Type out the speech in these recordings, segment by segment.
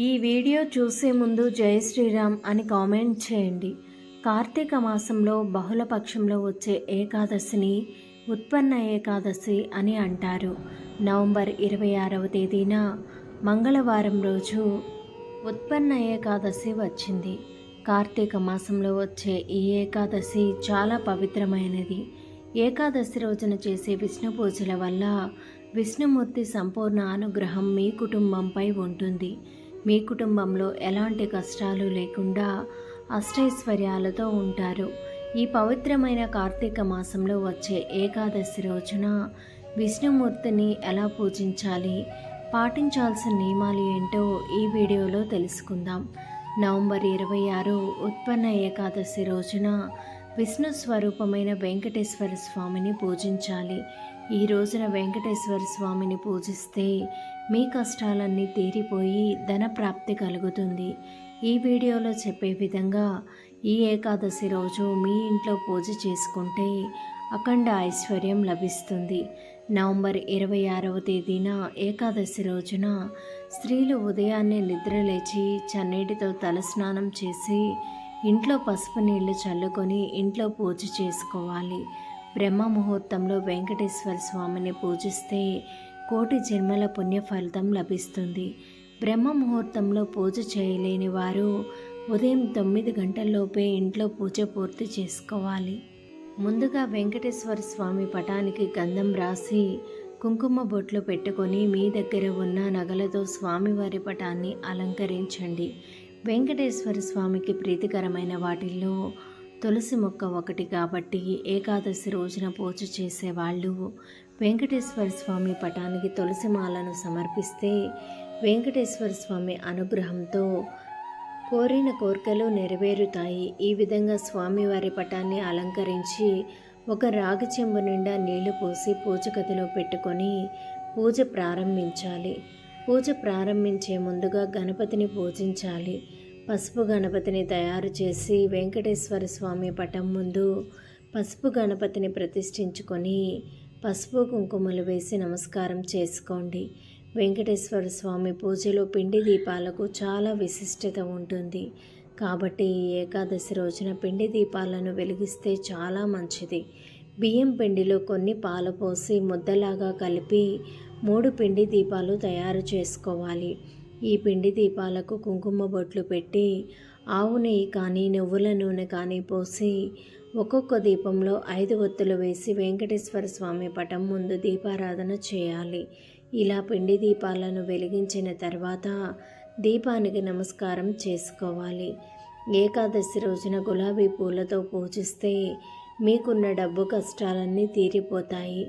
ఈ వీడియో చూసే ముందు జై శ్రీరామ్ అని కామెంట్ చేయండి. కార్తీక మాసంలో బహుళ పక్షంలో వచ్చే ఏకాదశిని ఉత్పన్న ఏకాదశి అని అంటారు. నవంబర్ ఇరవై ఆరవ తేదీన మంగళవారం రోజు ఉత్పన్న ఏకాదశి వచ్చింది. కార్తీక మాసంలో వచ్చే ఈ ఏకాదశి చాలా పవిత్రమైనది. ఏకాదశి రోజున చేసే విష్ణు పూజల వల్ల విష్ణుమూర్తి సంపూర్ణ అనుగ్రహం మీ కుటుంబంపై ఉంటుంది. మీ కుటుంబంలో ఎలాంటి కష్టాలు లేకుండా అష్టైశ్వర్యాలతో ఉంటారు. ఈ పవిత్రమైన కార్తీక మాసంలో వచ్చే ఏకాదశి రోజున విష్ణుమూర్తిని ఎలా పూజించాలి పాటించాల్సిన నియమాలు ఏంటో ఈ వీడియోలో తెలుసుకుందాం. నవంబర్ ఇరవై ఆరు ఉత్పన్న ఏకాదశి రోజున విష్ణు స్వరూపమైన వెంకటేశ్వర స్వామిని పూజించాలి. ఈ రోజున వెంకటేశ్వర స్వామిని పూజిస్తే మీ కష్టాలన్నీ తీరిపోయి ధన ప్రాప్తి కలుగుతుంది. ఈ వీడియోలో చెప్పే విధంగా ఈ ఏకాదశి రోజు మీ ఇంట్లో పూజ చేసుకుంటే అఖండ ఐశ్వర్యం లభిస్తుంది. నవంబర్ ఇరవై ఆరవ తేదీన ఏకాదశి రోజున స్త్రీలు ఉదయాన్నే నిద్రలేచి చన్నీటితో తలస్నానం చేసి ఇంట్లో పసుపు నీళ్ళు చల్లుకొని ఇంట్లో పూజ చేసుకోవాలి. బ్రహ్మ ముహూర్తంలో వెంకటేశ్వర స్వామిని పూజిస్తే కోటి జన్మల పుణ్య ఫలితం లభిస్తుంది. బ్రహ్మ ముహూర్తంలో పూజ చేయలేని వారు ఉదయం తొమ్మిది గంటల్లోపే ఇంట్లో పూజ పూర్తి చేసుకోవాలి. ముందుగా వెంకటేశ్వర స్వామి పటానికి గంధం రాసి కుంకుమ బొట్లు పెట్టుకొని మీ దగ్గర ఉన్న నగలతో స్వామివారి పటాన్ని అలంకరించండి. వెంకటేశ్వర స్వామికి ప్రీతికరమైన వాటిల్లో తులసి మొక్క ఒకటి కాబట్టి ఏకాదశి రోజున పూజ చేసేవాళ్ళు. వెంకటేశ్వర స్వామి పటానికి తులసి మాలను సమర్పిస్తే వెంకటేశ్వర స్వామి అనుగ్రహంతో కోరిన కోరికలు నెరవేరుతాయి. ఈ విధంగా స్వామివారి పటాన్ని అలంకరించి ఒక రాగి చెంబు నిండా నీళ్ళు పోసి పూజ గదిలో పెట్టుకొని పూజ ప్రారంభించాలి. పూజ ప్రారంభించే ముందుగా గణపతిని పూజించాలి. పసుపు గణపతిని తయారు చేసి వెంకటేశ్వర స్వామి పటం ముందు పసుపు గణపతిని ప్రతిష్ఠించుకొని పసుపు కుంకుమలు వేసి నమస్కారం చేసుకోండి. వెంకటేశ్వర స్వామి పూజలో పిండి దీపాలకు చాలా విశిష్టత ఉంటుంది. కాబట్టి ఈ ఏకాదశి రోజున పిండి దీపాలను వెలిగిస్తే చాలా మంచిది. బియ్యం పిండిలో కొన్ని పాలు పోసి ముద్దలాగా కలిపి మూడు పిండి దీపాలు తయారు చేసుకోవాలి. ఈ పిండి దీపాలకు కుంకుమ బొట్లు పెట్టి ఆవు నెయ్యి కానీ నువ్వుల నూనె కానీ పోసి ఒక్కొక్క దీపంలో ఐదు ఒత్తులు వేసి వెంకటేశ్వర స్వామి పటం ముందు దీపారాధన చేయాలి. ఇలా పిండి దీపాలను వెలిగించిన తర్వాత దీపానికి నమస్కారం చేసుకోవాలి. ఏకాదశి రోజున గులాబీ పూలతో పూజిస్తే మీకున్న డబ్బు కష్టాలన్నీ తీరిపోతాయి.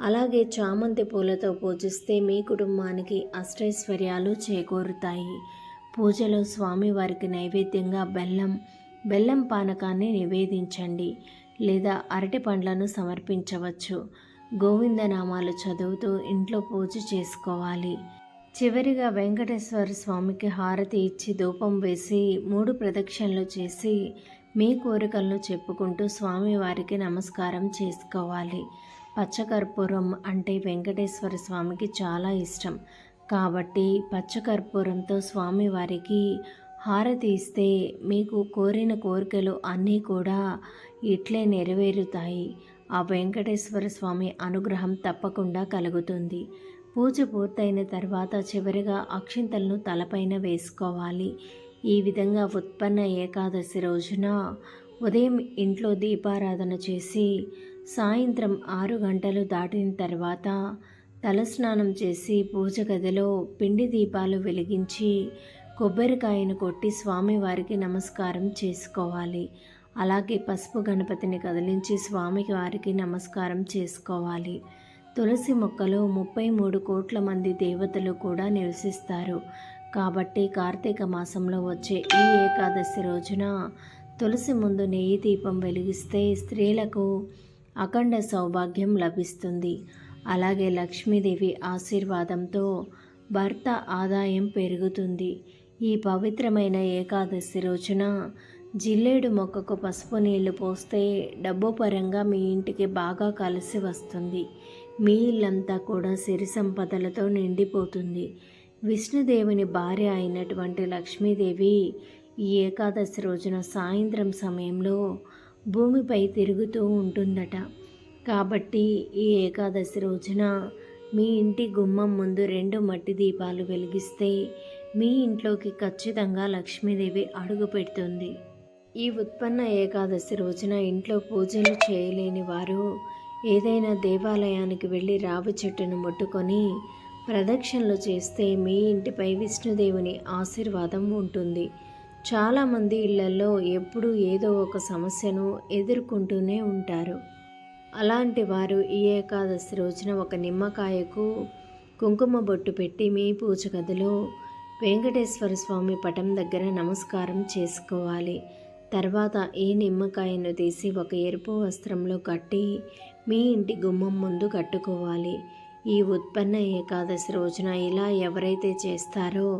అలాగే చామంతి పూలతో పూజిస్తే మీ కుటుంబానికి అష్టైశ్వర్యాలు చేకూరుతాయి. పూజలో స్వామివారికి నైవేద్యంగా బెల్లం బెల్లం పానకాన్ని నివేదించండి లేదా అరటి పండ్లను సమర్పించవచ్చు. గోవిందనామాలు చదువుతూ ఇంట్లో పూజ చేసుకోవాలి. చివరిగా వెంకటేశ్వర స్వామికి హారతి ఇచ్చి ధూపం వేసి మూడు ప్రదక్షిణలు చేసి మీ కోరికలను చెప్పుకుంటూ స్వామివారికి నమస్కారం చేసుకోవాలి. పచ్చకర్పూరం అంటే వెంకటేశ్వర స్వామికి చాలా ఇష్టం. కాబట్టి పచ్చకర్పూరంతో స్వామివారికి హారతి ఇస్తే మీకు కోరిన కోరికలు అన్నీ కూడా ఇట్లే నెరవేరుతాయి. ఆ వెంకటేశ్వర స్వామి అనుగ్రహం తప్పకుండా కలుగుతుంది. పూజ పూర్తయిన తర్వాత చివరిగా అక్షింతలను తలపైన వేసుకోవాలి. ఈ విధంగా ఉత్పన్న ఏకాదశి రోజున ఉదయం ఇంట్లో దీపారాధన చేసి సాయంత్రం ఆరు గంటలు దాటిన తర్వాత తలస్నానం చేసి పూజ గదిలో పిండి దీపాలు వెలిగించి కొబ్బరికాయను కొట్టి స్వామివారికి నమస్కారం చేసుకోవాలి. అలాగే పసుపు గణపతిని కదిలించి స్వామికి వారికి నమస్కారం చేసుకోవాలి. తులసి మొక్కలో ముప్పై మూడు కోట్ల మంది దేవతలు కూడా నివసిస్తారు. కాబట్టి కార్తీక మాసంలో వచ్చే ఈ ఏకాదశి రోజున తులసి ముందు నెయ్యి దీపం వెలిగిస్తే స్త్రీలకు అఖండ సౌభాగ్యం లభిస్తుంది. అలాగే లక్ష్మీదేవి ఆశీర్వాదంతో భర్త ఆదాయం పెరుగుతుంది. ఈ పవిత్రమైన ఏకాదశి రోజున జిల్లేడు మొక్కకు పసుపు నీళ్ళు పోస్తే డబ్బు పరంగా మీ ఇంటికి బాగా కలిసి వస్తుంది. మీ ఇల్లంతా కూడా సిరి సంపదలతో నిండిపోతుంది. విష్ణుదేవుని భార్య అయినటువంటి లక్ష్మీదేవి ఈ ఏకాదశి రోజున సాయంత్రం సమయంలో భూమిపై తిరుగుతూ ఉంటుందట. కాబట్టి ఈ ఏకాదశి రోజున మీ ఇంటి గుమ్మం ముందు రెండు మట్టి దీపాలు వెలిగిస్తే మీ ఇంట్లోకి ఖచ్చితంగా లక్ష్మీదేవి అడుగు పెడుతుంది. ఈ ఉత్పన్న ఏకాదశి రోజున ఇంట్లో పూజలు చేయలేని వారు ఏదైనా దేవాలయానికి వెళ్ళి రావి చెట్టును ముట్టుకొని ప్రదక్షిణలు చేస్తే మీ ఇంటిపై విష్ణుదేవుని ఆశీర్వాదం ఉంటుంది. చాలామంది ఇళ్ళలో ఎప్పుడూ ఏదో ఒక సమస్యను ఎదుర్కొంటూనే ఉంటారు. అలాంటి వారు ఈ ఏకాదశి రోజున ఒక నిమ్మకాయకు కుంకుమ బొట్టు పెట్టి మీ పూజ గదిలో వెంకటేశ్వర స్వామి పటం దగ్గర నమస్కారం చేసుకోవాలి. తర్వాత ఈ నిమ్మకాయను తీసి ఒక ఎరుపు వస్త్రంలో కట్టి మీ ఇంటి గుమ్మం ముందు కట్టుకోవాలి. ఈ ఉత్పన్న ఏకాదశి రోజున ఇలా ఎవరైతే చేస్తారో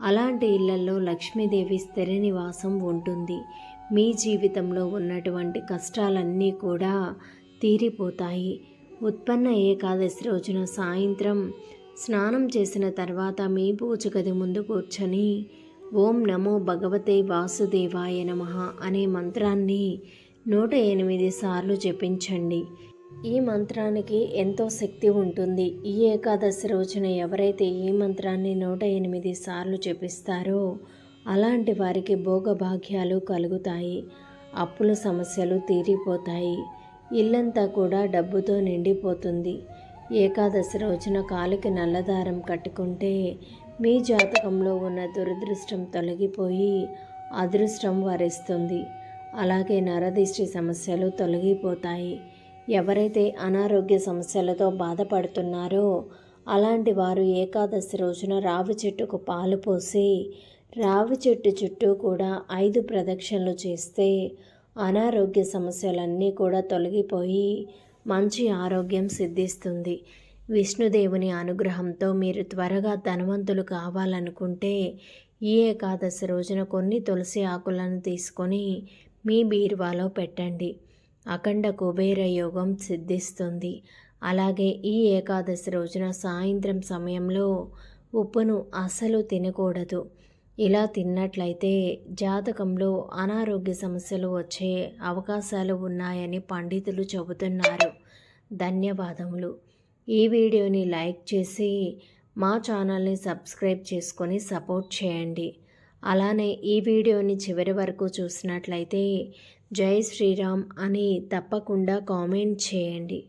అలాంటి ఇళ్ళలో లక్ష్మీదేవి స్థిర నివాసం ఉంటుంది. మీ జీవితంలో ఉన్నటువంటి కష్టాలన్నీ కూడా తీరిపోతాయి. ఉత్పన్న ఏకాదశి రోజున సాయంత్రం స్నానం చేసిన తర్వాత మీ పూజ గది ముందు కూర్చొని ఓం నమో భగవతే వాసుదేవాయ నమ అనే మంత్రాన్ని నూట ఎనిమిది సార్లు జపించండి. ఈ మంత్రానికి ఎంతో శక్తి ఉంటుంది. ఈ ఏకాదశి రోజున ఎవరైతే ఈ మంత్రాన్ని నూట ఎనిమిది సార్లు జపిస్తారో అలాంటి వారికి భోగభాగ్యాలు కలుగుతాయి. అప్పుల సమస్యలు తీరిపోతాయి. ఇల్లంతా కూడా డబ్బుతో నిండిపోతుంది. ఏకాదశి రోజున కాలికి నల్లదారం కట్టుకుంటే మీ జాతకంలో ఉన్న దురదృష్టం తొలగిపోయి అదృష్టం వరిస్తుంది. అలాగే నరదిష్టి సమస్యలు తొలగిపోతాయి. ఎవరైతే అనారోగ్య సమస్యలతో బాధపడుతున్నారో అలాంటి వారు ఏకాదశి రోజున రావి చెట్టుకు పాలు పోసి రావి చెట్టు చుట్టూ కూడా ఐదు ప్రదక్షిణలు చేస్తే అనారోగ్య సమస్యలన్నీ కూడా తొలగిపోయి మంచి ఆరోగ్యం సిద్ధిస్తుంది. విష్ణుదేవుని అనుగ్రహంతో మీరు త్వరగా ధనవంతులు కావాలనుకుంటే ఈ ఏకాదశి రోజున కొన్ని తులసి ఆకులను తీసుకొని మీ బీరువాలో పెట్టండి. అఖండ కుబేర యోగం సిద్ధిస్తుంది. అలాగే ఈ ఏకాదశి రోజున సాయంత్రం సమయంలో ఉప్పును అసలు తినకూడదు. ఇలా తిన్నట్లయితే జాతకంలో అనారోగ్య సమస్యలు వచ్చే అవకాశాలు ఉన్నాయని పండితులు చెబుతున్నారు. ధన్యవాదములు. ఈ వీడియోని లైక్ చేసి మా ఛానల్ని సబ్స్క్రైబ్ చేసుకొని సపోర్ట్ చేయండి. అలానే ఈ వీడియోని చివరి వరకు చూసినట్లయితే జై శ్రీరామ్ అని తప్పకుండా కామెంట్ చేయండి.